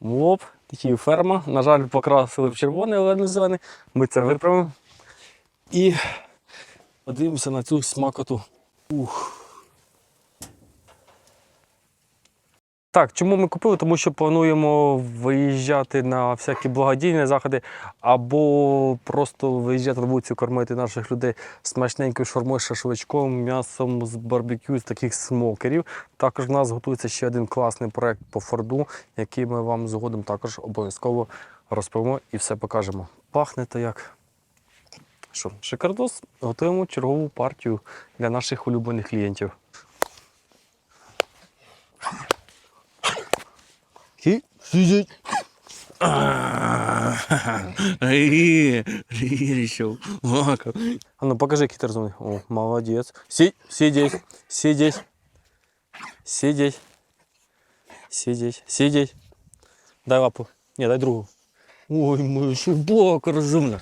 Оп, такі ферма. На жаль, покрасили в червоний, але не зелений. Ми це виправимо. І подивимося на цю смакоту. Ух. Так, чому ми купили? Тому що плануємо виїжджати на всякі благодійні заходи, або просто виїжджати на вулицю, кормити наших людей смачненькою шормою, шашличком, м'ясом з барбекю, з таких смокерів. Також в нас готується ще один класний проект по Форду, який ми вам згодом також обов'язково розповімо і все покажемо. Пахне то як. Що, шикардос, готуємо чергову партію для наших улюблених клієнтів. Кі, сидіть. Решил. Лака. А ну покажи, який ти розумний. О, молодець. Сі, сидіть, сидіть, сидіть, сидіть, сидіть. Дай лапу. Ні, дай другу. Ой, моя собака розумна.